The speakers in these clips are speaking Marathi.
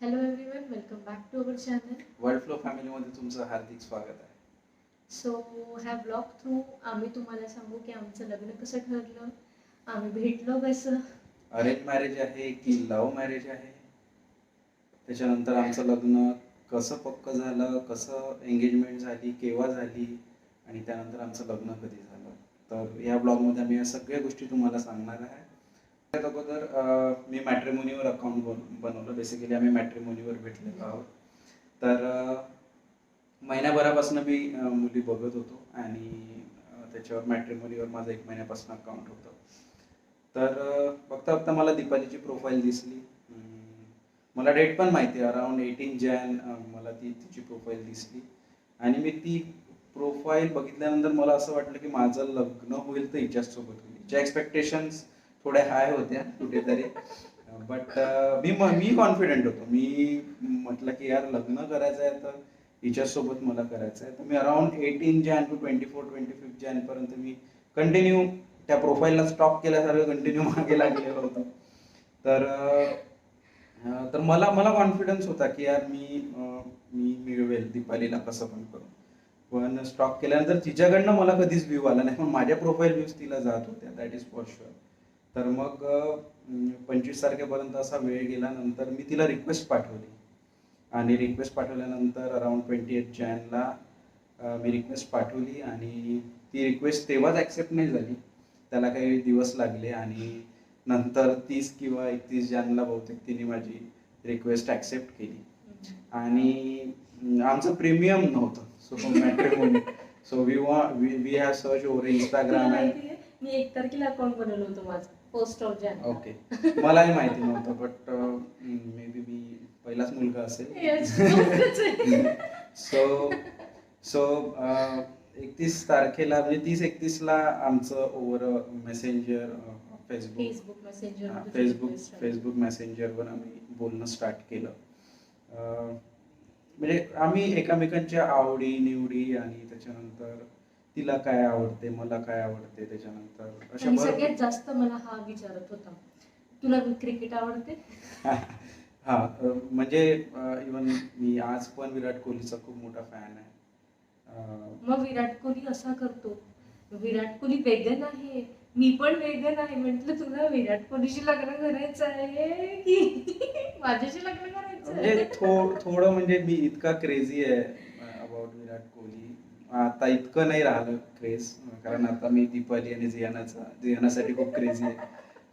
Hello everyone welcome back to our channel world flow फॅमिलीमध्ये तुमचं हार्दिक स्वागत आहे. सो ह्या ब्लॉग थ्रू आम्ही तुम्हाला सांगू की आमचं लग्न कसं ठरलं आम्ही भेटलो कसं? अरेंज मॅरेज आहे की लव्ह मॅरेज आहे? त्याच्यानंतर आमचं लग्न कसं पक्क झालं कसं एंगेजमेंट झाली केव्हा झाली आणि त्यानंतर आमचं लग्न कधी झालं? तर या ब्लॉगमध्ये आम्ही या सगळ्या गोष्टी तुम्हाला सांगणार आहे. अगोदर मी मॅट्रिमोनीवर अकाउंट बनवलं. बेसिकली आम्ही मॅट्रिमोनीवर भेटलेलो आहोत. तर महिन्याभरापासून मी मुली बघत होतो आणि त्याच्यावर मॅट्रिमोनीवर माझं एक महिन्यापासून अकाउंट होतं. तर बघता बघता मला दीपालीची प्रोफाईल दिसली. मला डेट पण माहिती आहे. अराउंड एटीन जॅन मला ती तिची प्रोफाईल दिसली. आणि मी ती प्रोफाईल बघितल्यानंतर मला असं वाटलं की माझं लग्न होईल तर हिच्याचसोबत होईल. हिच्या एक्सपेक्टेशन्स थोड्या हाय होत्या कुठेतरी. बट uh, मी मी कॉन्फिडेंट होतो. मी म्हटलं की यार लग्न करायचं आहे तर हिच्यासोबत मला करायचं आहे. तर मी around eighteen Jan to twenty four twenty fifth जॅनपर्यंत मी कंटिन्यू त्या प्रोफाईलला स्टॉप केल्यासारखं कंटिन्यू मागे लागलेलं होतं. तर तर मला मला कॉन्फिडन्स होता की यार मी मी मिळवेल दीपालीला कसं पण करू पण स्टॉक केल्यानंतर तिच्याकडनं मला कधीच व्ह्यू आला नाही. पण माझ्या प्रोफाईल व्ह्यूज तिला जात होत्या. दॅट इज फॉर शुअर तर मग पंचवीस तारखेपर्यंत असा वेळ गेला नंतर मी तिला रिक्वेस्ट पाठवली. आणि रिक्वेस्ट पाठवल्यानंतर अराउंड ट्वेंटी एट जॅनला मी रिक्वेस्ट पाठवली आणि ती रिक्वेस्ट तेव्हाच ॲक्सेप्ट नाही झाली. त्याला काही दिवस लागले आणि नंतर तीस किंवा एकतीस जॅनला बहुतेक तिने माझी रिक्वेस्ट ॲक्सेप्ट केली. आणि आमचं प्रीमियम नव्हतं. सो मॅट्रिमोनी सो वी वा we have search over Instagram and मी एक तारखेला अकाउंट बनवलं होतं माझं. पोस्ट ऑफ जॅन ओके मलाही माहिती नव्हतं बट मे बी मी पहिलाच मुलगा असेल सो सो एकतीस तारखेला म्हणजे तीस एकतीसला आमचं over messenger Facebook Facebook messenger Facebook मेसेंजरवर आम्ही बोलणं स्टार्ट केलं. अं, म्हणजे आम्ही एकमेकांच्या आवडी निवडी आणि त्याच्यानंतर तिला काय आवडते मला काय आवडते त्याच्यानंतर? अशा आणि भरपूर- सगळ्यात जास्त मला हा विचारत होता. तुला क्रिकेट आवडते? हा अ, म्हणजे इवन मी आज पण विराट कोहलीचा खूप मोठा फॅन आहे. अ, मग विराट कोहली असा करतो विराट कोहली वेगन आहे मी पण वेगन आहे म्हटलं तुला विराट कोहलीशी लग्न करायचं आहे की? माझ्याशी लग्न करायचं म्हणजे आहे. थो थोडं म्हणजे मी इतका क्रेझी आहे अबाउट विराट कोहली. आता इतकं नाही राहिलं क्रेज कारण आता मी दीपाली आणि जियानाचा जियानासाठी खूप क्रेझी आहे.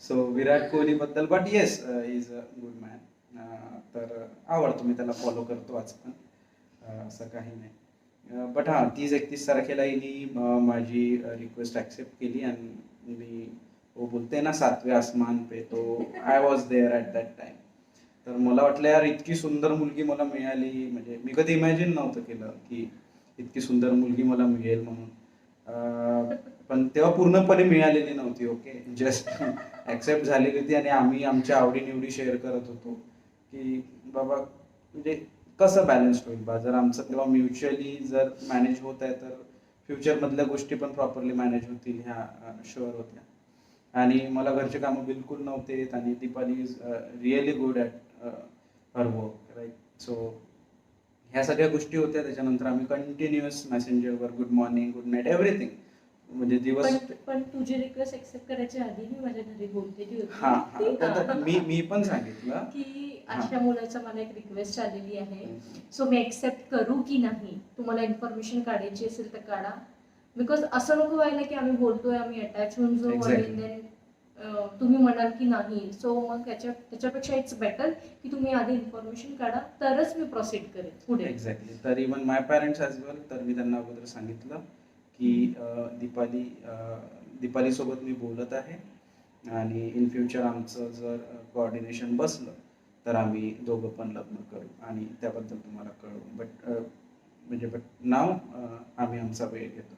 सो विराट कोहली बद्दल but yes is a good man तर uh, आवडतो मी त्याला फॉलो करतो आज पण uh, असं काही नाही. Uh, बट हां तीस एकतीस तारखेला हिनी माझी रिक्वेस्ट ॲक्सेप्ट केली आणि मी हो बोलते ना सातवे आसमान पे तो I was there at that time तर मला वाटलं यार इतकी सुंदर मुलगी मला मिळाली. म्हणजे मी कधी इमॅजिन नव्हतं केलं की इतकी सुंदर मुलगी मला मिळेल म्हणून. पण तेव्हा पूर्णपणे मिळालेली नव्हती ओके? जस्ट ॲक्सेप्ट झालेली होती आणि आम्ही आमच्या आवडीनिवडी शेअर करत होतो की बाबा म्हणजे कसं बॅलन्स होईल बा? जर आमचं तेव्हा म्युच्युअली जर मॅनेज होत आहे तर फ्युचरमधल्या गोष्टी पण प्रॉपरली मॅनेज होतील ह्या शुअर होत्या. आणि मला घरचे कामं बिलकुल नव्हते आणि Deepali is really good at her work right so ह्या सगळ्या गोष्टी होत्या. त्याच्यानंतर आम्ही continuous मेसेंजरवर good morning good night everything म्हणजे दिवस पण तुझी रिक्वेस्ट एक्सेप्ट करायच्या आधी मी माझ्या घरी बोललेली हा मी मी पण सांगितलं. की अशा मुलाचा मला एक रिक्वेस्ट आलेली आहे. सो मी एक्सेप्ट करू की नाही? तुम्हाला इन्फॉर्मेशन काढायची असेल तर काढा. बिकॉज असं नको व्हायला की आम्ही बोलतोय आम्ही अटॅच होऊन जाऊ तुम्ही म्हणाल की नाही. सो मग त्याच्या त्याच्यापेक्षा इट्स बेटर की तुम्ही आधी इन्फॉर्मेशन काढा तरच मी प्रोसीड करेन पुढे. एक्झॅक्टली तर even my parents as well तर मी त्यांना अगोदर सांगितलं की दीपाली दीपालीसोबत मी बोलत आहे. आणि इन फ्युचर आमचं जर कोऑर्डिनेशन बसलं तर आम्ही दोघं पण लग्न करू. आणि त्याबद्दल तुम्हाला कळवू. बट म्हणजे बट नाव आम्ही आमचा वेळ घेतो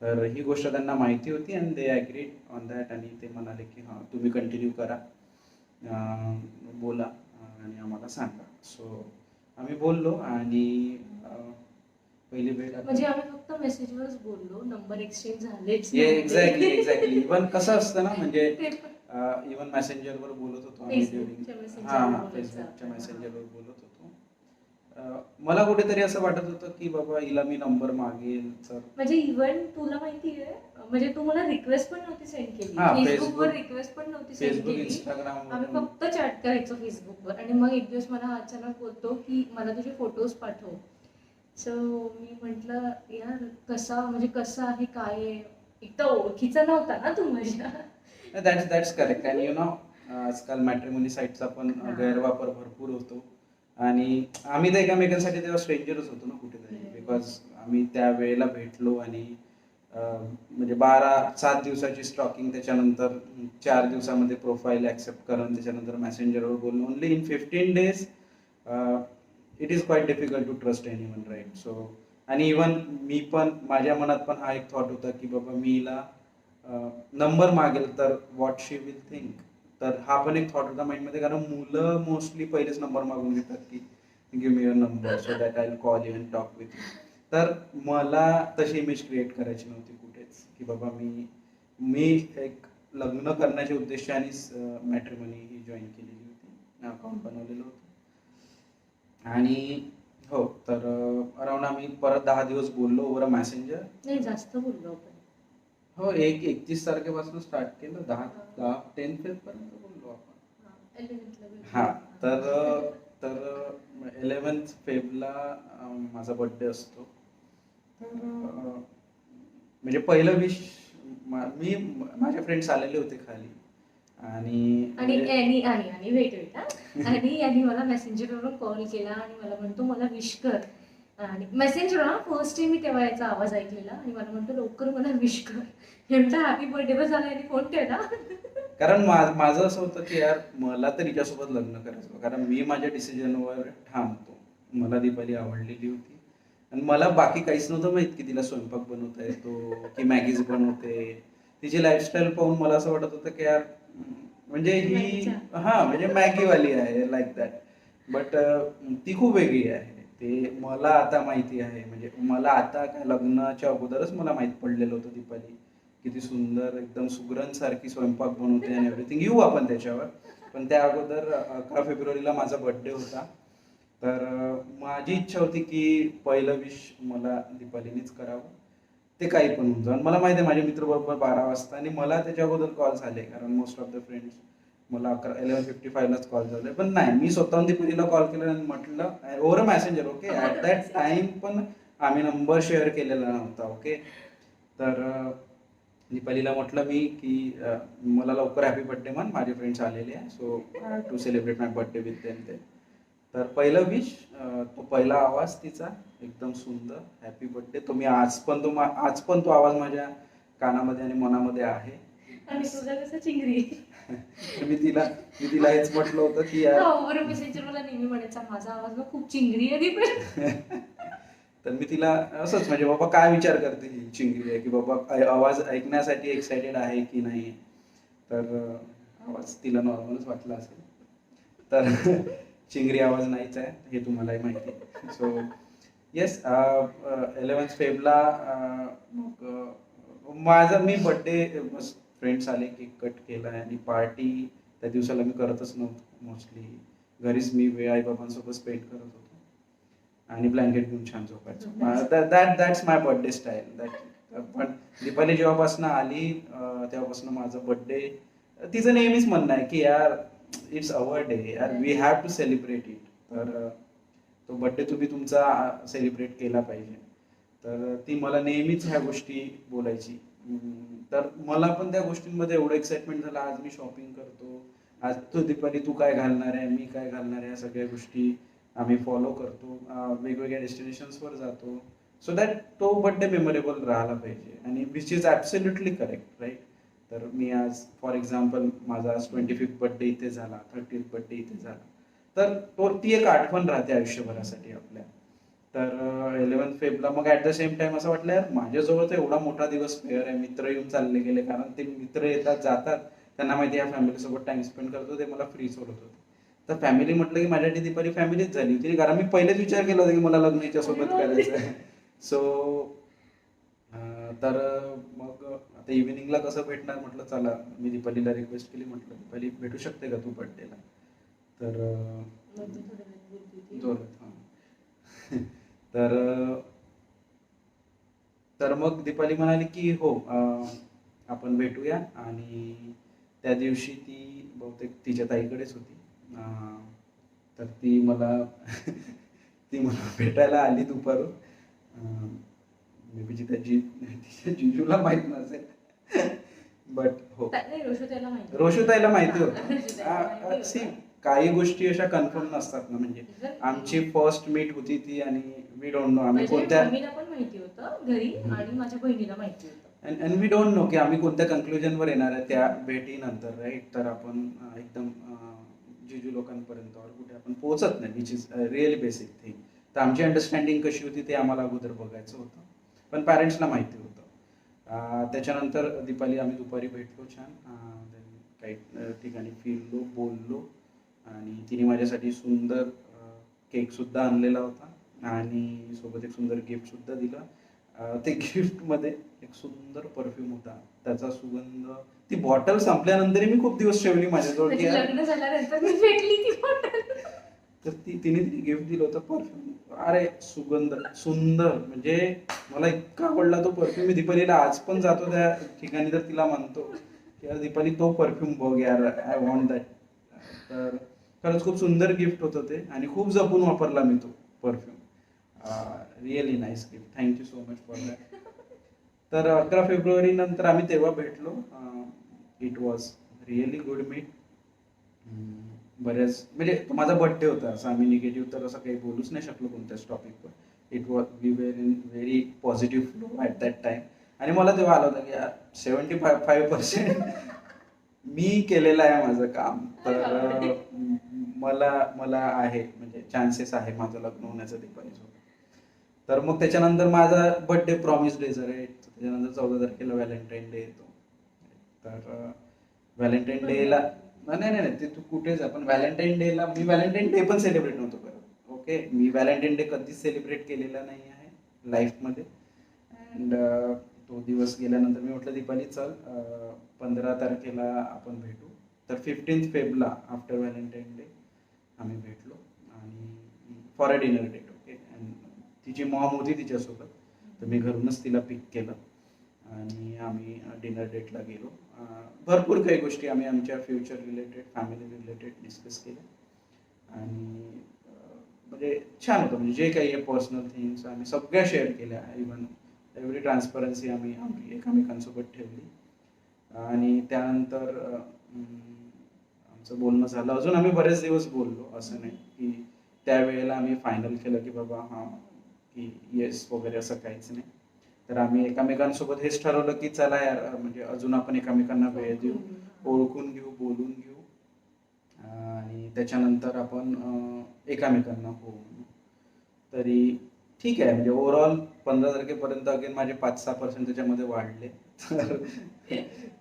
तर ही गोष्ट त्यांना माहिती होती आणि दे ॲग्रीड ऑन दॅट आणि ते म्हणाले की हां तुम्ही कंटिन्यू करा. बोला आणि आम्हाला सांगा. सो आम्ही बोललो आणि पहिली भेट म्हणजे आम्ही फक्त मेसेजवरच बोललो. नंबर एक्सचेंज झालेच एक्झॅक्टली एक्झॅक्टली इवन कसं असतं ना म्हणजे इवन मेसेंजरवर बोलत होतो आम्ही हा फेसबुकच्या. मेसेंजरवर बोलत होतो. मला कुठेतरी असं वाटत होतं की बाबा हिला मी नंबर मागेल तर म्हणजे इव्हन तुला माहितीये म्हणजे तू मला रिक्वेस्ट पण नव्हती सेंड केली. फेसबुकवर रिक्वेस्ट पण नव्हती सेंड फेसबुक केली. इंस्टाग्राम आम्ही फक्त चॅट करायचो फेसबुकवर आणि मग एक दिवस मला अचानक बोलतो की मला तुझे फोटोज पाठव. सो मी म्हंटल यार कसा म्हणजे कसं आहे काय आहे? एक तर ओळखीचा नव्हता ना तू माझ्या. That's that's correct and you know आजकाल मॅट्रिमोनी साईटचा पण हा. गैरवापर भरपूर होतो. आणि आम्ही तर एकामेकांसाठी तेव्हा स्ट्रेंजरच होतो ना कुठेतरी. बिकॉज आम्ही त्या वेळेला भेटलो आणि म्हणजे बारा सात दिवसाची स्टॉकिंग त्याच्यानंतर चार दिवसामध्ये प्रोफाईल ऍक्सेप्ट करून त्याच्यानंतर मेसेंजरवर बोलणं. Only in fifteen days it is quite difficult to trust anyone right so आणि इवन मी पण माझ्या मनात पण हा एक थॉट होता की बाबा मी हिला नंबर मागेल तर व्हॉट शी विल थिंक तर हा पण एक थॉट होता माइंडमध्ये कारण मुलं मोस्टली पहिलेच नंबर मागून घेतात की give me your number so that I call you and talk with you तर मला तशी इमेज क्रिएट करायची नव्हती कुठेच की बाबा मी मी एक लग्न करण्याच्या उद्देशाने मॅट्रिमनी ही जॉईन केलेली होती. अकाउंट बनवलेलं होतं. आणि हो तर अराउंड आम्ही परत दहा दिवस बोललो ओव्हर अ मॅसेंजर नाही जास्त बोललो आपण. हो एक एकतीस तारखेपासून स्टार्ट केलं. दहा दहा टेन फेज पर्यंत बोललो आपण. 11th ला भेटलो. हा तर तर इलेवन्थ फेबला माझा बर्थडे असतो. तर म्हणजे पहिलं विश मी माझे फ्रेंड्स आलेले होते खाली. आणि आणि आणि वेट वेट आणि यांनी मला मेसेंजरवरून कॉल केला आणि मला म्हणतो मला विश कर. आणि मेसेंजर ना फर्स्ट टाइम मी तेव्हा याचा आवाज ऐकलेला. आणि मला म्हणतो लवकर मला विश कर. म्हणता हॅपी बर्थडे बस झाला आणि फोन ठेवला कारण माझं असं होतं की यार मला तर हिच्यासोबत लग्न करायचं. कारण मी माझ्या डिसिजनवर ठामतो मला दीपाली आवडलेली होती. आणि मला बाकी काहीच नव्हतं माहीत की तिला स्वयंपाक बनवता येतो की मॅगीज बनवते. तिची लाईफस्टाईल पाहून मला असं वाटत होतं की यार म्हणजे ही. हा म्हणजे मॅगीवाली आहे लाईक दॅट बट ती खूप वेगळी आहे. ते मला आता माहिती आहे. म्हणजे मला आता काय लग्नाच्या अगोदरच मला माहीत पडलेलं होतं दीपाली किती सुंदर एकदम सुगरण सारखी स्वयंपाक बनवते आणि एव्हरीथिंग येऊ आपण त्याच्यावर. पण त्या अगोदर अकरा फेब्रुवारीला माझा बर्थडे होता. तर माझी इच्छा होती की पहिलं विश मला दीपालीनीच करावं. ते काही पण होऊन जाऊन मला माहिती आहे माझे मित्र बरोबर बारा वाजता आणि मला त्याच्या अगोदर कॉल झाले. कारण मोस्ट ऑफ द फ्रेंड्स मला अकरा इलेव्हन फिफ्टी फाईव्हलाच कॉल झाले. पण नाही मी स्वतःहून दीपालीला कॉल केला आणि म्हटलं over messenger okay at that time पण आम्ही नंबर शेअर केलेला नव्हता ओके तर अं, दीपालीला म्हटलं मी की अं, मला लवकर हॅपी बर्थडे म्हण माझे फ्रेंड्स आलेले आहे so to celebrate my birthday with them ते. तर पहिलं विश तो पहिला आवाज तिचा एकदम सुंदर हॅपी बर्थडे तो मी आज पण तो आज पण तो आवाज माझ्या कानामध्ये आणि मनामध्ये आहे. आणि तुझा कसं चिंगरी? मी तिला मी तिला हेच म्हटलं होतं की यार ओव्हर मेसेंजर मला नेहमी म्हणायचा माझा आवाज ना खूप चिंगरी आहे तर मी तिला असंच म्हणजे बाबा काय विचार करते ही चिंगरी आहे की बाबा आवाज ऐकण्यासाठी एक्साइटेड आहे की नाही? तर आवाज तिला नॉर्मलच वाटला असेल. तर चिंगरी आवाज नाहीच आहे हे तुम्हालाही माहिती आहे. सो येस इलेव्हन्थ फेबला मग माझा मी बड्डे फ्रेंड्स आले केक कट केला आणि पार्टी त्या दिवसाला मी करतच नव्हतो मोस्टली घरीच मी वेळ आईबाबांसोबत स्पेंड करत होतो. आणि ब्लँकेट घेऊन छान झोपायचो. That that's my birthday style that पण दीपाली जेव्हापासून आली तेव्हापासून माझं बर्थडे तिचं नेहमीच म्हणणं आहे की यार इट्स अवर डे यार we have to celebrate it तर तो बर्थडे तुम्ही तुमचा सेलिब्रेट केला पाहिजे. तर ती मला नेहमीच ह्या गोष्टी बोलायची. तर मला पण त्या गोष्टींमध्ये एवढं एक्साइटमेंट झालं. आज मी शॉपिंग करतो. आज तू दीपाली तू काय घालणार आहे? मी काय घालणार आहे? या सगळ्या गोष्टी आम्ही फॉलो करतो. वेगवेगळ्या डेस्टिनेशन्सवर जातो. सो दॅट तो बड्डे मेमोरेबल राहायला पाहिजे. आणि which is absolutely correct right तर मी आज फॉर एक्झाम्पल माझा आज ट्वेंटी फिफ्थ बर्थडे इथे झाला थर्टीथ बर्थडे इथे झाला. तर तो ती एक आठवण राहते आयुष्यभरासाठी आपल्या. तर इलेव्हन्थ फेबला मग ऍट द सेम टाइम असं वाटलं यार माझ्याजवळ तर एवढा मोठा दिवस फेअर आहे मित्र येऊन चालले गेले कारण ते मित्र येतात जातात. त्यांना माहिती आहे फॅमिली सोबत टाइम स्पेंड करतो ते मला फ्री सोडत होते. तर फॅमिली म्हटलं की माझ्यासाठी दीपाली फॅमिलीच झाली होती. कारण मी पहिलेच विचार केला होता की मला लग्न हिच्यासोबत करायचं आहे सो तर मग आता इव्हिनिंगला कसं भेटणार म्हटलं चला मी दीपालीला रिक्वेस्ट केली म्हटलं दीपाली भेटू शकते का तू बर्थडेला तर. जोरात हां. तर तर मग दीपाली म्हणाली की हो आपण भेटूया. आणि त्या दिवशी ती बहुतेक तिच्या ताईकडेच होती. तर ती मला ती मला भेटायला आली दुपारून. मे बी तिच्या जी तिच्या जिजूला माहीत नसेल. बट हो. रोशुताईला माहिती होतं. सी काही गोष्टी अशा कन्फर्म नसतात ना म्हणजे. आमची फर्स्ट मीट होती ती आणि वी डोंट नो आम्ही म्हणजे कोणत्या मम्मीला पण माहिती होतं घरी. आणि माझ्या बहिणीला माहिती होतं. अँड वी डोंट नो की आम्ही कोणत्या कन्क्लुजनवर येणार आहे त्या भेटीनंतर राईट तर आपण अं, एकदम अं, जिजू लोकांपर्यंत or कुठे आपण पोहोचत नाही which is really basic thing तर आमची अंडरस्टँडिंग कशी होती ते आम्हाला अगोदर बघायचं होतं. पण पॅरेंट्सला माहिती होतं. अं, त्याच्यानंतर दीपाली आम्ही दुपारी भेटलो छान. अं, then काही अं, ठिकाणी फिरलो बोललो. आणि तिने माझ्यासाठी सुंदर केक सुद्धा आणलेला होता. आणि सोबत एक सुंदर गिफ्ट सुद्धा दिलं. ते गिफ्टमध्ये एक सुंदर परफ्यूम होता. त्याचा सुगंध ती बॉटल संपल्यानंतर मी खूप दिवस ठेवली माझ्याजवळ. की त्याची यार, लग्न झाल्यानंतर मी भेटली ती बॉटल तर ती तिने गिफ्ट दिलं होतं परफ्यूम अरे सुगंध सुंदर. म्हणजे मला इतका आवडला तो परफ्यूम मी दीपालीला आज पण जातो त्या ठिकाणी तर तिला म्हणतो की दीपाली तो परफ्यूम बघ यार. आय वॉन्ट दॅट तर खरंच खूप सुंदर गिफ्ट होतं ते. आणि खूप जपून वापरला मी तो perfume really nice gift thank you so much for that तर अकरा फेब्रुवारी नंतर आम्ही तेव्हा भेटलो. It was really good meet बऱ्याच म्हणजे तो माझा बर्थडे होता असं आम्ही निगेटिव्ह तर असं काही बोलूच नाही शकलो कोणत्याच टॉपिकवर it was we were in very positive flow at that time आणि मला तेव्हा आलं होतं की यार सेवन्टी फाय फाईव्ह पर्सेंट मी केलेलं आहे माझं काम. तर मला मला आहे म्हणजे चान्सेस आहे माझं लग्न होण्याचं दीपालीसोबत तर मग त्याच्यानंतर माझा बर्थडे प्रॉमिस डे जर आहे. त्याच्यानंतर चौदा तारखेला व्हॅलेंटाईन डे येतो. तर व्हॅलेंटाईन डेला नाही नाही नाही ते तू कुठेच आपण व्हॅलेंटाईन डेला मी व्हॅलेंटाईन डे पण सेलिब्रेट नव्हतो करत. ओके मी व्हॅलेंटाईन डे कधीच सेलिब्रेट केलेला नाही आहे लाईफमध्ये अँड तो दिवस गेल्यानंतर मी म्हटलं दीपाली चल पंधरा तारखेला आपण भेटू. तर फिफ्टीन्थ फेबला आफ्टर व्हॅलेंटाईन डे आम्ही भेटलो. आणि फॉर अ डिनर डेट तिची मॉम होती तिच्यासोबत तर मी घरूनच तिला पिक केलं. आणि आम्ही डिनर डेटला गेलो. भरपूर काही गोष्टी आम्ही आमच्या future related family related discuss केल्या. आणि म्हणजे छान होतं. म्हणजे जे काही आहे पर्सनल थिंग्स आम्ही सगळ्या शेअर केल्या. इवन एवढी ट्रान्सपरन्सी आम्ही आम्ही एकमेकांसोबत ठेवली. आणि त्यानंतर आमचं बोलणं झालं. अजून आम्ही बरेच दिवस बोललो. असं नाही की त्यावेळेला आम्ही फायनल केलं की बाबा हां की येस वगैरे असं काहीच नाही. तर आम्ही एकामेकांसोबत हेच ठरवलं की चला यार म्हणजे अजून आपण एकामेकांना वेळ देऊ. ओळखून घेऊ बोलून घेऊ. आणि त्याच्यानंतर आपण एकामेकांना होऊ हो तरी ठीक आहे म्हणजे ओव्हरऑल पंधरा तारखेपर्यंत अगेन माझे पाच सहा पर्सेंट त्याच्यामध्ये वाढले. तर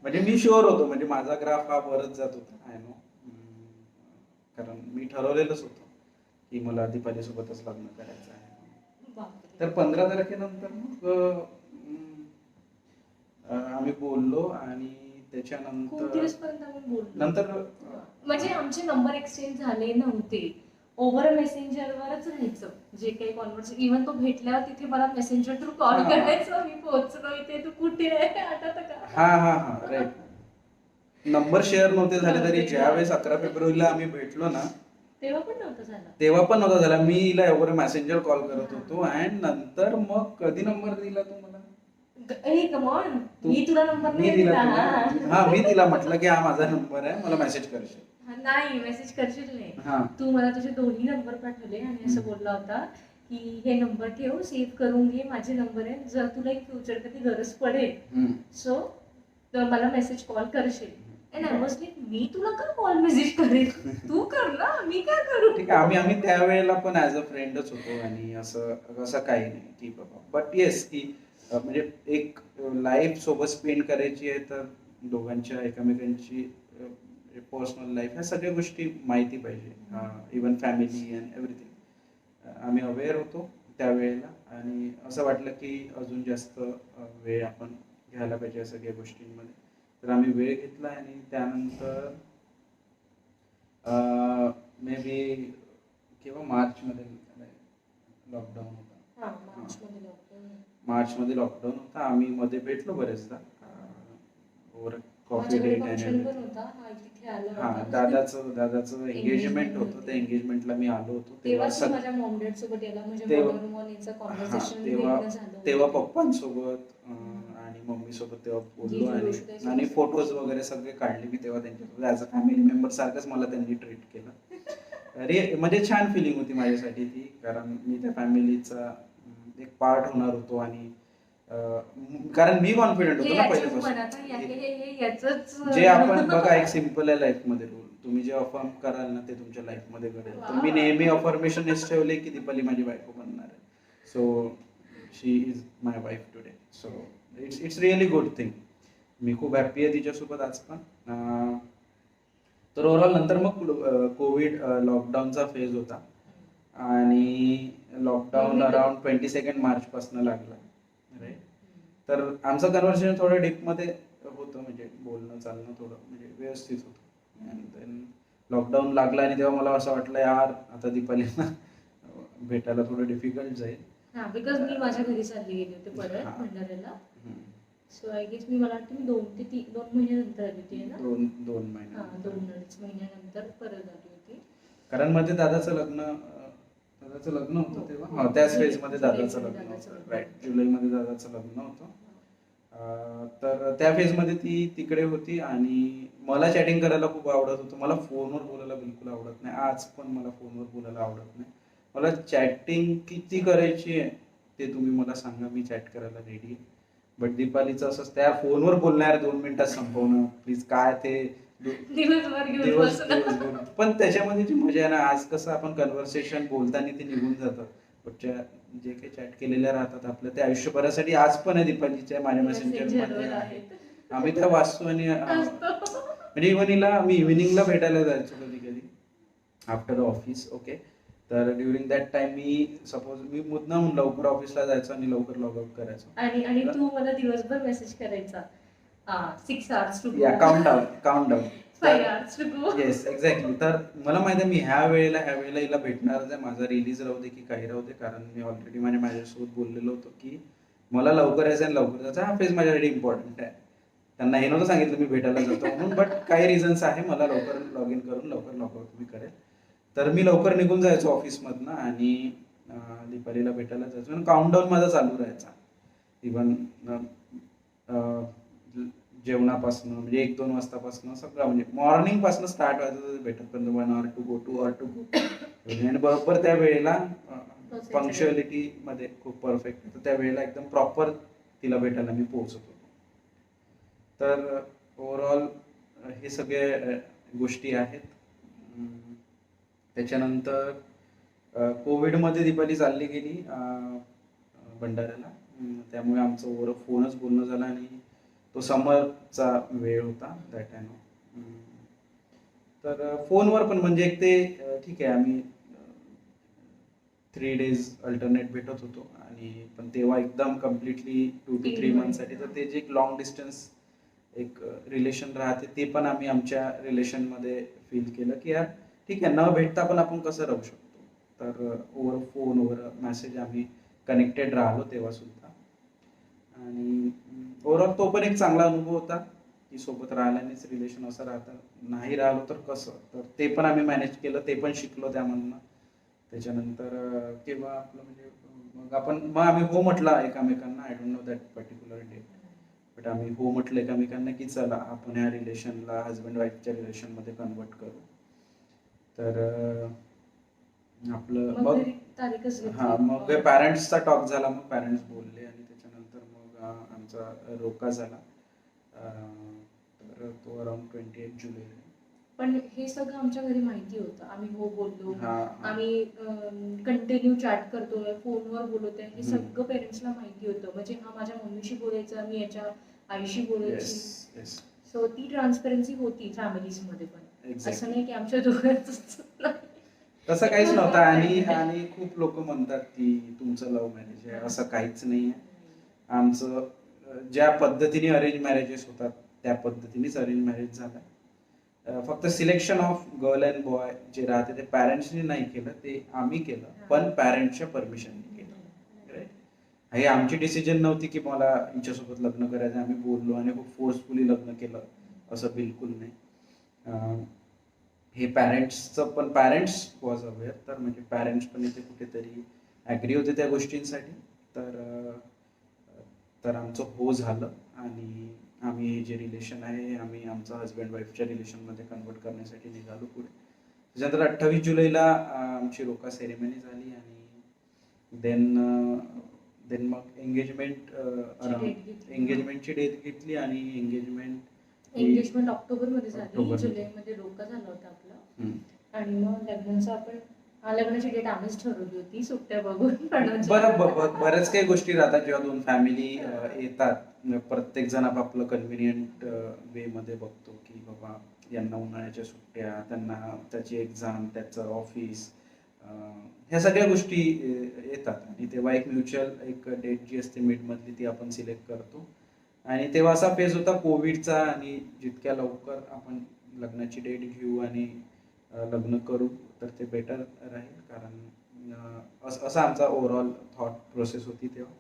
म्हणजे मी शुअर होतो म्हणजे माझा ग्राफ हा वरच जात होता आय नो कारण मी ठरवलेलंच होतं की मला दीपालीसोबतच लग्न करायचं आहे. तर पंधरा तारखेनंतर मग आम्ही बोललो आणि त्याच्यानंतर नंतर म्हणजे आमचे नंबर एक्सचेंज झाले नव्हते. ओव्हर मेसेंजरवरच राहायचं. जे काही कॉन्व्हर्सेशन इव्हन तो भेटल्यावर तिथे मला मेसेंजर थ्रू कॉल. करायचा. मी पोहोचलो इथे. तू कुठे आहे? आठवतं का? हा हा हा. राईट नंबर शेअर नव्हते झाले तरी ज्यावेळेस अकरा फेब्रुवारीला आम्ही भेटलो ना तेव्हा पण नव्हतं झालं. तेव्हा पण नव्हता झाला. मी हिला एवढं मेसेंजर कॉल करत होतो अँड नंतर मग कधी नंबर दिला तू मला? कमॉन तू- मी तुला नंबर मी नाही दिला दिला. तुला. हा. हा मी तिला म्हटलं की हा माझा नंबर आहे. मला मेसेज करशील. हा, नाही मेसेज करशील नाही. हा. तू मला तुझे दोन्ही नंबर पाठवले आणि असं बोलला होता की हे नंबर ठेव सेव्ह करून घे माझे नंबर आहे जर तुला एक फ्युचर कधी गरज पडेल हम्म. सो तर मला मेसेज कॉल करशील. लाईक मी तुला का कॉल मेसेज करेल? तू कर ना मी काय करू? ठीक आहे आम्ही आम्ही त्यावेळेला पण ॲज अ फ्रेंडच होतो आणि असं असं काही नाही. की बाबा. बट येस की म्हणजे एक लाईफ सोबत स्पेंड करायची आहे तर दोघांच्या एकमेकांची पर्सनल लाईफ ह्या सगळ्या गोष्टी माहिती पाहिजे. इवन फॅमिली अँड एव्हरीथिंग आम्ही अवेअर होतो त्यावेळेला आणि असं वाटलं की अजून जास्त वेळ आपण घ्यायला पाहिजे या सगळ्या गोष्टींमध्ये. तर आम्ही वेळ घेतला आणि त्यानंतर मे बी किंवा मार्चमध्ये लॉकडाऊन होता. हा मार्चमध्ये लॉकडाऊन होता. आम्ही मध्ये भेटलो बरेचदा. कॉफी डेट हा. दादाचं दादाचं एंगेजमेंट होतं. त्या एंगेजमेंटला मी आलो होतो. तेव्हा याला म्हणजे तेव्हा- तेव्हा. तेव्हा पप्पांसोबत मम्मी सोबत तेव्हा बोललो आणि आणि. फोटोज वगैरे सगळे काढले मी तेव्हा त्यांच्यासोबत. ॲज अ फॅमिली मेंबर सारखंच मला त्यांनी ट्रीट केलं. अरे म्हणजे छान फिलिंग होती माझ्यासाठी ती कारण मी त्या फॅमिलीचा एक पार्ट होणार होतो आणि कारण मी कॉन्फिडंट होतो ना पहिल्यापासून. जे आपण बघा एक सिंपल आहे लाईफमध्ये रूल तुम्ही जे अफर्म कराल ना ते तुमच्या लाईफमध्ये घडेल. तर मी. नेहमी अफर्मेशन ठेवले की दीपाली माझी बायको बनणार आहे. So she is my wife today so it's it's really good thing मी खूप हॅप्पी आहे तिच्यासोबत आज पण. तर ओव्हरऑल नंतर मग कोविड लॉकडाऊनचा फेज होता. आणि lockdown around twenty second March पासून लागला. राईट तर आमचं कन्व्हर्सेशन थोडं डीपमध्ये होतं म्हणजे बोलणं चालणं थोडं म्हणजे व्यवस्थित होतं. आणि देन लॉकडाऊन लागला आणि तेव्हा मला असं वाटलं यार आता दीपालीला भेटायला थोडं डिफिकल्ट जाईल. बिकॉज मी माझ्या घरी चालली गेली होते परत. भंडाऱ्याला. हम्म. सो आय गेस मी मला वाटतं मी दोन ते तीन दोन महिन्यानंतर आली होती है ना? दोन दोन हा महिने दोन अडीच महिन्यानंतर परत आली होती. कारण मध्ये दादाचं लग्न दादाचं लग्न होतं तेव्हा? हा त्याच फेजमध्ये दादाचं लग्न होतं. राईट जुलैमध्ये दादाचं लग्न होतं. तर त्या फेजमध्ये ती तिकडे होती आणि मला चॅटिंग करायला खूप आवडत होतं. मला फोनवर बोलायला बिलकुल आवडत नाही. आज पण मला फोनवर बोलायला आवडत नाही. मला चॅटिंग किती करायची आहे ते तुम्ही मला सांगा. मी चॅट करायला रेडी आहे. बट दीपालीचं असं त्या फोनवर बोलणार दोन मिनिटात संपवणं. प्लीज काय ते? दिवसभर दिवस. पण त्याच्यामध्ये जी मजा आहे ना आज कसं आपण कन्व्हर्सेशन बोलताना ते निघून जातं. पुढच्या जे काही चॅट केलेल्या राहतात आपल्या त्या आयुष्यभरासाठी आज पण आहे दीपालीच्या माझ्या मेसेंजर आहे. आम्ही त्या वाचतो आणि. म्हणजे इव्हन हिला मी इव्हिनिंगला भेटायला जायचो कधी कधी आफ्टर ऑफिस ओके तर ड्युरिंग दॅट टाइम मी सपोज मी मुद्दाम लवकर ऑफिसला जायचो आणि लवकर लॉग आउट करायचो. आणि आणि तू मला दिवसभर मेसेज करायचा. सिक्स आवर्स टू या count down count down yes exactly तर मला माहिती आहे मी ह्या वेळेला ह्या वेळेला हिला भेटणारच आहे माझा रिलीज राहू दे की काही राहू दे. कारण मी ऑलरेडी माझ्या माझ्यासोबत बोललेलो होतो की मला लवकर यायचं आणि लवकर जायचं हा फेज माझ्यासाठी इम्पॉर्टंट आहे. त्यांना हे नव्हतं सांगितलं मी भेटायला जातो म्हणून बट काही रिझन्स आहे. मला लवकर लॉग इन करून लवकर लॉग आउट मी करेल. तर मी लवकर निघून जायचो ऑफिसमधनं आणि दीपालीला भेटायला जायचो. आणि काउंटडाऊन माझा चालू राहायचा. इवन जेवणापासून म्हणजे एक दोन वाजतापासून सगळं म्हणजे मॉर्निंगपासून स्टार्ट व्हायचं भेटतपर्यंत one hour to go two hour to go आणि बरोबर त्या वेळेला पंक्च्युअलिटीमध्ये खूप परफेक्ट तर त्या वेळेला एकदम प्रॉपर तिला भेटायला मी पोहोचत होतो. तर ओव्हरऑल हे सगळे गोष्टी आहेत. त्याच्यानंतर कोविडमध्ये दीपाली चालली गेली भंडाऱ्याला. त्यामुळे आमचं ओव्हर फोनच बोलणं झालं आणि तो समरचा वेळ होता दॅट टाइम तर फोनवर पण म्हणजे एक ते ठीक आहे आम्ही थ्री डेज अल्टरनेट भेटत होतो. आणि पण तेव्हा एकदम कम्प्लिटली टू टू थ्री. मंथसाठी तर ते जे एक लॉंग डिस्टन्स एक रिलेशन राहते ते पण आम्ही आमच्या रिलेशनमध्ये फील केलं की यार ठीक आहे न भेटता पण आपण कसं राहू शकतो? तर ओव्हर फोन ओव्हर मॅसेज आम्ही कनेक्टेड राहिलो तेव्हा सुद्धा. आणि ओव्हरऑल तो पण एक चांगला अनुभव होता की सोबत राहिल्यानेच रिलेशन असं राहतं. नाही राहिलो तर कसं? तर ते पण आम्ही मॅनेज केलं ते पण शिकलो त्यामधनं. त्याच्यानंतर किंवा आपलं म्हणजे मग आपण मग आम्ही हो म्हटला एकामेकांना I don't know that particular date but आम्ही हो म्हटलं एकामेकांना की चला आपण ह्या रिलेशनला हजबंड वाईफच्या रिलेशनमध्ये कन्वर्ट करू. तर आपलं मग मग. हा पॅरेंट्सचा टॉक झाला मग पॅरेंट्स बोलले आणि त्याच्यानंतर मग आमचा रोका झाला. तर तो अराउंड ट्वेंटी एट जुलै. पण हे सगळं आमच्या घरी माहिती होतं. आम्ही हो बोललो. आम्ही कंटिन्यू चॅट करतोय फोनवर बोलतोय. हे. सगळं पेरेंट्सला माहिती होतं. म्हणजे हा माझ्या मम्मीशी बोलायचं मी याच्या आईशी बोलायची. सो ती ट्रान्सपरन्सी होती फॅमिलीजमध्ये पण. असं नाही की आमच्या दोघांच तसं काहीच नव्हतं. आणि आणि खूप लोक म्हणतात की तुमचं लव्ह मॅरेज आहे. असं काहीच नाही आहे आमचं ज्या पद्धतीने अरेंज मॅरेजेस होतात त्या पद्धतीनेच अरेंज मॅरेज झालं. फक्त selection of girl and boy जे राहते ते पॅरेंट्सनी नाही केलं ते आम्ही केलं. पण पॅरेंट्सच्या परमिशनने केलं? हे आमची डिसिजन नव्हती की मला हिच्यासोबत लग्न करायचं आम्ही बोललो आणि खूप फोर्सफुली लग्न केलं. असं बिलकुल नाही. हे पॅरेंट्सचं पण पॅरेंट्स वॉज अवेअर तर म्हणजे पॅरेंट्स पण इथे कुठेतरी ॲग्री होते त्या गोष्टींसाठी तर तर आमचं हो झालं आणि आम्ही हे जे रिलेशन आहे आम्ही आमचं हजबंड वाईफच्या रिलेशनमध्ये कन्वर्ट करण्यासाठी निघालो पुढे त्याच्यानंतर अठ्ठावीस जुलैला आमची रोका सेरेमनी झाली आणि देन देन मग एंगेजमेंट. एंगेजमेंटची डेट घेतली आणि एंगेजमेंट एंगेजमेंट ऑक्टोबरमध्ये झाली. ऑक्टोबरमध्ये. जुलैमध्ये डोका झाला होता आपला. आणि मग लग्नाचं आपण लग्नाची डेट आम्हीच ठरवली होती सुट्ट्या बघून. बरं बऱ्याच काही गोष्टी राहतात जेव्हा दोन फॅमिली येतात. प्रत्येक जण आपापलं कन्व्हिनियंट वे मध्ये बघतो की बाबा यांना उन्हाळ्याच्या सुट्ट्या त्यांना त्याची एक्झाम त्याचं ऑफिस ह्या सगळ्या गोष्टी येतात. आणि तेव्हा एक म्युच्युअल एक डेट जी असते मिड मधली ती आपण सिलेक्ट करतो. आणि तेव्हा असा फेज होता कोविडचा आणि जितक्या लवकर आपण लग्नाची डेट घेऊ आणि लग्न करू तर ते बेटर राहील. कारण अस- आमचा ओव्हरऑल थॉट प्रोसेस होती तेव्हा.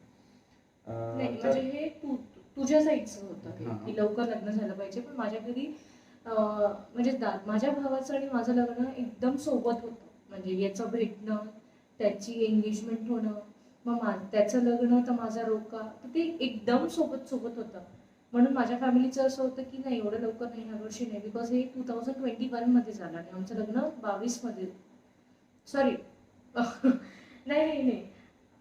म्हणजे हे तुझ्या साईडचं होतं. की लवकर लग्न झालं पाहिजे. पण माझ्या घरी म्हणजे माझ्या भावाचं आणि माझं लग्न एकदम सोबत होतं. म्हणजे याचं भेटणं त्याची एंगेजमेंट होणं मग मा त्याचं लग्न तर माझा रोका तर ते एकदम सोबत सोबत होतं. म्हणून माझ्या फॅमिलीचं असं होतं की नाही एवढं लवकर नाही ह्या वर्षी नाही. बिकॉज हे टू थाउजंड ट्वेंटी मध्ये झालं आणि आमचं लग्न बावीसमध्ये सॉरी नाही नाही नाही.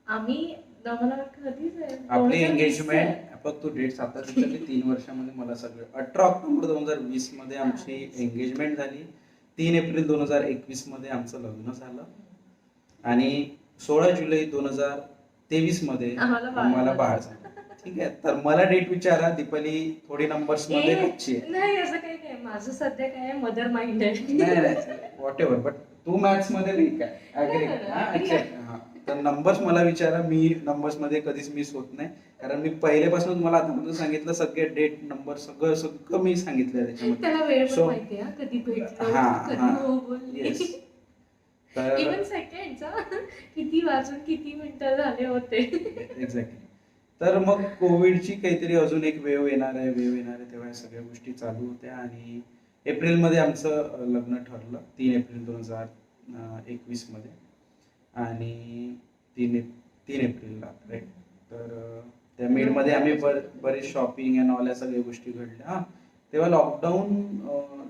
आम्ही मला कधीच आपली 2020 चं एंगेजमेंट. बघ तू डेट विचारली तीन वर्षामध्ये मला सगळं अठरा ऑक्टोबर दोन हजार वीसमध्ये आमची. एंगेजमेंट झाली. तीन एप्रिल दोन हजार एकवीसमध्ये आमचं लग्न झालं. आणि सोळा जुलै दोन हजार तेवीसमध्ये आम्हाला बाळ झालं. बाळ झालं ठीक आहे. तर मला डेट विचारा. दीपाली थोडी नंबर्समध्ये ए, कच्ची आहे. नाही असं काही नाही. माझं सध्या काय मदर माइंड नाही आहे. नाही वॉट एव्हर बट तू मॅथ्समध्ये नाही? नाही, हा. हा. तर नंबर्स मला विचारा. मी नंबर्समध्ये कधीच मिस होत नाही. कारण मी पहिल्यापासून तुम्हाला आतापर्यंत सांगितलं सगळे डेट नंबर सगळं सगळं मी सांगितलं त्याच्यामध्ये. त्याला वेळ पण So- माहिती आहे कधी भेटलो हा, कधी हा. हो बोलली. Yes. तर इवन सेकंड किती वाजून किती मिनिटं झाले होते? एक्झॅक्टली तर मग कोविडची काहीतरी अजून एक वेव येणार आहे वेव येणार आहे तेव्हा या सगळ्या गोष्टी चालू होत्या आणि एप्रिलमध्ये आमचं लग्न ठरलं तीन एप्रिल दोन हजार एकवीसमध्ये आणि तीन एप तीन एप्रिलला राईट तर त्या मिडमध्ये आम्ही बर बरेच शॉपिंग अँड ऑल या सगळ्या गोष्टी घडल्या. हा. तेव्हा लॉकडाऊन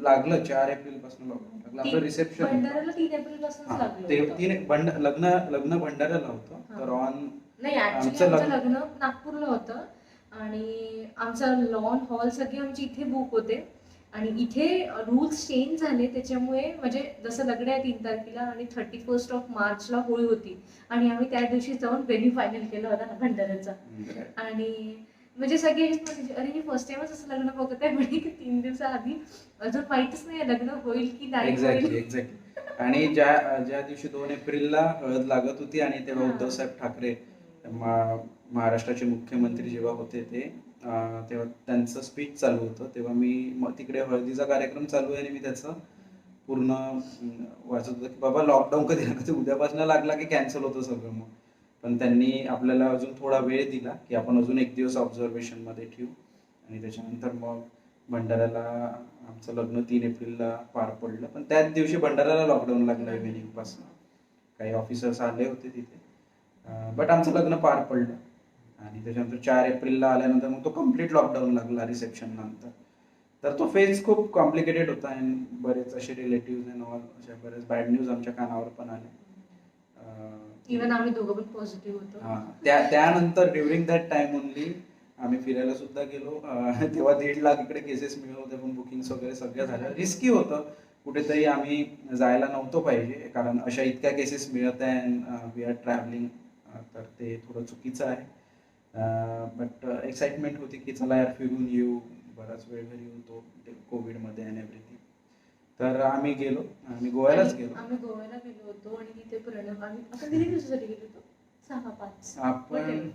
लागलं चार एप्रिलपासून लॉकडाऊन लागलं आपलं रिसेप्शन भंडाऱ्याला तीन एप्रिलपासून हा, लागलं ते होतं. तीन भंड लग्न लग्न भंडाऱ्याला होतं हा. तर ऑन नाही ऍक्च्युली आमचं आमचं लग्न- लग्न नागपूरला होतं. आणि आमचा लॉन हॉल सगळे आमचे इथे बुक होते. आणि इथे रूल्स चेंज झाले. त्याच्यामुळे म्हणजे जसं लग्न आहे तीन तारखेला आणि थर्टी फर्स्ट ऑफ मार्चला होळी होती. आणि आम्ही त्या दिवशी जाऊन व्हेन्यू फायनल केला होता भंडाऱ्याचा. आणि म्हणजे सगळे म्हणजे अरे मी फर्स्ट टाइमच असं लग्न बघत आहे म्हणजे की तीन दिवसाआधी अजून माहितच नाही लग्न होईल की नाही एक्झॅक्टली एक्झॅक्टली आणि ज्या ज्या दिवशी दोन एप्रिलला हळद लागत होती आणि तेव्हा हा. उद्धव साहेब ठाकरे महाराष्ट्राचे मुख्यमंत्री जेव्हा होते ते तेव्हा त्यांचं स्पीच चालू होतं. तेव्हा मी तिकडे हळदीचा कार्यक्रम चालू आहे आणि मी त्याचं पूर्ण वाचत होतं की बाबा लॉकडाऊन कधी लागला ते उद्यापासून लागला की कॅन्सल होतं सगळं मग? पण त्यांनी आपल्याला अजून थोडा वेळ दिला की आपण अजून एक दिवस ऑब्झर्वेशनमध्ये ठेवू. आणि त्याच्यानंतर मग भंडाऱ्याला आमचं लग्न तीन एप्रिलला पार पडलं. पण त्याच दिवशी भंडाऱ्याला लॉकडाऊन लागलं इव्हिनिंग काही ऑफिसर्स आले होते तिथे. बट आमचं लग्न पार पडलं. आणि त्याच्यानंतर चार एप्रिलला आल्यानंतर मग तो कंप्लीट लॉकडाऊन लागला रिसेप्शन नंतर. तर तो फेज खूप कॉम्प्लिकेटेड होता आणि बरेच असे रिलेटिव्ह अँड ऑल अशा बरेच बॅड न्यूज आमच्या कानावर पण आले. इव्हन आम्ही दोघं पण पॉझिटिव्ह होतो. त्या त्यानंतर ड्युरिंग दॅट टाइम ओनली आम्ही फिरायला सुद्धा गेलो. तेव्हा दीड लाख इकडे केसेस मिळत होते पण बुकिंग वगैरे सगळ्या झाल्या. रिस्की होतं. कुठेतरी आम्ही जायला नव्हतो पाहिजे कारण अशा इतक्या केसेस मिळत आहे वी आर ट्रॅव्हलिंग तर ते थोडं चुकीचं आहे. बट एक्साइटमेंट होती की चला यार फिरून येऊ. बराच वेळ घरी होतो कोविडमध्ये अँड एव्हरीथिंग तर आम्ही गेलो आम्ही गोव्यालाच गेलो आम्ही गोव्याला गेलो होतो आणि तिथे प्रणव आम्ही आपण किती दिवसासाठी गेलो होतो सहा पाच आपण.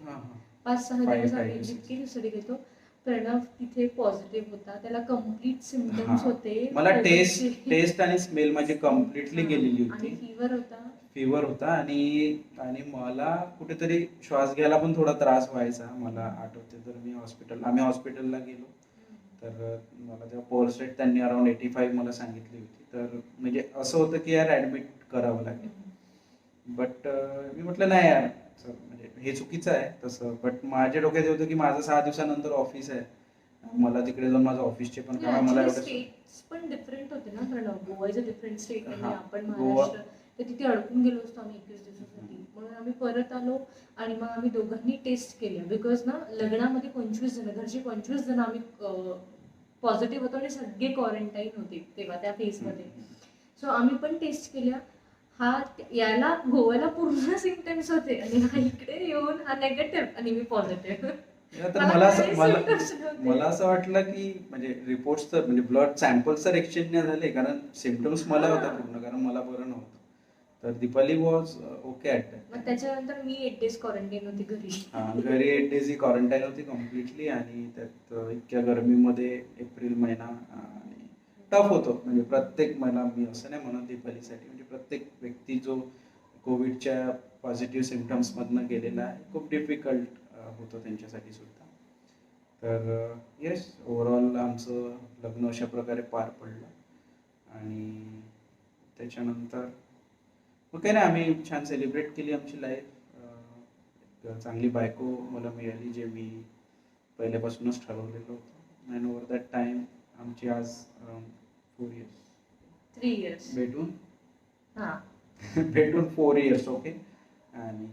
पाच सहा दिवस आम्ही. जितके दिवसासाठी गेलो प्रणव तिथे पॉझिटिव्ह होता त्याला कंप्लीट सिमटम्स. होते मला टेस्ट. टेस्ट आणि स्मेल माझी कम्प्लिटली. गेलेली आणि होती फीवर होता फिवर होता आणि आणि मला कुठेतरी श्वास घ्यायला पण थोडा त्रास व्हायचा मला आठवते तर मी हॉस्पिटल आम्ही हॉस्पिटलला गेलो तर मला तेव्हा पल्स रेट त्यांनी अराउंड एटी फाईव्ह मला सांगितली होती. तर म्हणजे असं होतं की यार ॲडमिट करावं लागेल. बट मी म्हटलं नाही यार सर म्हणजे हे चुकीचं आहे तसं. बट माझ्या डोक्यात होतं की माझं सहा दिवसानंतर ऑफिस आहे. मला तिकडे जाऊन माझं ऑफिसचे पण काम मला पण डिफरंट होते ना गोवाचं डिफरंट स्टेट आणि. आपण गोवा- महाराष्ट्र तर तिथे अडकून गेलो असतो आम्ही एकवीस दिवसासाठी. म्हणून आम्ही परत आलो आणि मग आम्ही दोघांनी टेस्ट केल्या. बिकॉज ना लग्नामध्ये पंचवीस जण घरचे पंचवीस जण आम्ही पॉझिटिव्ह होतो आणि सगळे क्वारंटाईन होते तेव्हा त्या फेजमध्ये सो आम्ही पण टेस्ट केल्या. हा याला गोव्याला पूर्ण सिमटम्स होते. आणि हा इकडे येऊन हा नेगेटिव्ह आणि मी पॉझिटिव्ह मला असं मला असं वाटलं की म्हणजे रिपोर्ट्स तर म्हणजे ब्लड सॅम्पल्स तर एक्सचेंज नाही झाले. कारण सिमटम्स मला. होता पूर्ण. कारण मला बरं नव्हतं. तर दीपाली वॉज ओके ॲट मग त्याच्यानंतर मी एट डेज क्वारंटाईन होती घरी. हा घरी एट डेज ही क्वारंटाईन होती कम्प्लिटली आणि त्यात अं, इतक्या गरमीमध्ये एप्रिल महिना आणि टफ होतो. म्हणजे प्रत्येक महिना मी असं नाही म्हणत दीपालीसाठी म्हणजे प्रत्येक व्यक्ती जो कोविडच्या पॉझिटिव्ह सिमटम्समधनं गेलेला आहे खूप डिफिकल्ट होतं त्यांच्यासाठी सुद्धा. तर येस ओव्हरऑल आमचं लग्न अशा प्रकारे पार पडलं. आणि त्याच्यानंतर मग काही नाही आम्ही छान सेलिब्रेट केली आमची लाईफ चांगली बायको मला मिळाली जे मी पहिल्यापासूनच ठरवलेलं होतं. अँड ओव्हर दॅट टाइम आमची आज फोर इयर्स थ्री इयर्स भेटून. हा. भेटून फोर इयर्स ओके आणि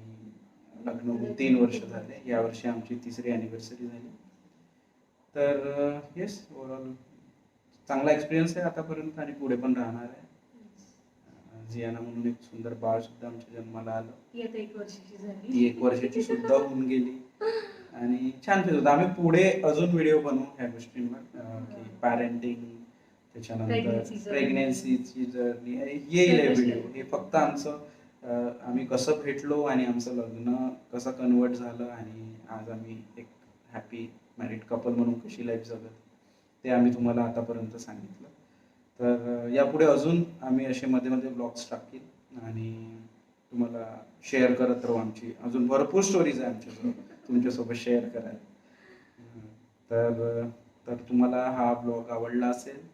लग्न होऊन तीन वर्ष झाले. यावर्षी आमची तिसरी अॅनिव्हर्सरी झाली. तर येस ओव्हरऑल चांगला एक्सपिरियन्स आहे आतापर्यंत आणि पुढे पण राहणार आहे. जियाना म्हणून एक सुंदर बाळ सुद्धा आमच्या जन्माला आलं. ती एक वर्षाची झाली. ती एक वर्षाची सुद्धा होऊन गेली. आणि छान फिरत होतं. आम्ही पुढे अजून व्हिडिओ बनवू ह्या गोष्टींवर. की पॅरेंटिंग त्याच्यानंतर. प्रेग्नेन्सीची जर्नी येईल हे Especially. व्हिडिओ हे फक्त आमचं आम्ही कसं भेटलो आणि आमचं लग्न कसं कन्वर्ट झालं आणि आज आम्ही एक हॅपी मॅरिड कपल म्हणून कशी लाईफ जगत ते आम्ही तुम्हाला आतापर्यंत सांगितलं. तर यापुढे अजून आम्ही असे मध्ये मध्ये ब्लॉग्स टाकील आणि तुम्हाला शेअर करत राहू आमची. अजून भरपूर स्टोरीज आहे आमच्यासोबत तुमच्यासोबत शेअर करायला. तर तर तुम्हाला हा ब्लॉग आवडला असेल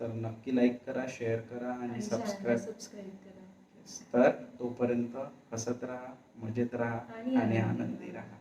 तर नक्की लाईक करा शेअर करा आणि सबस्क्राईब सबस्क्राईब करा. तर तोपर्यंत हसत राहा मजेत राहा आणि आनंदी राहा.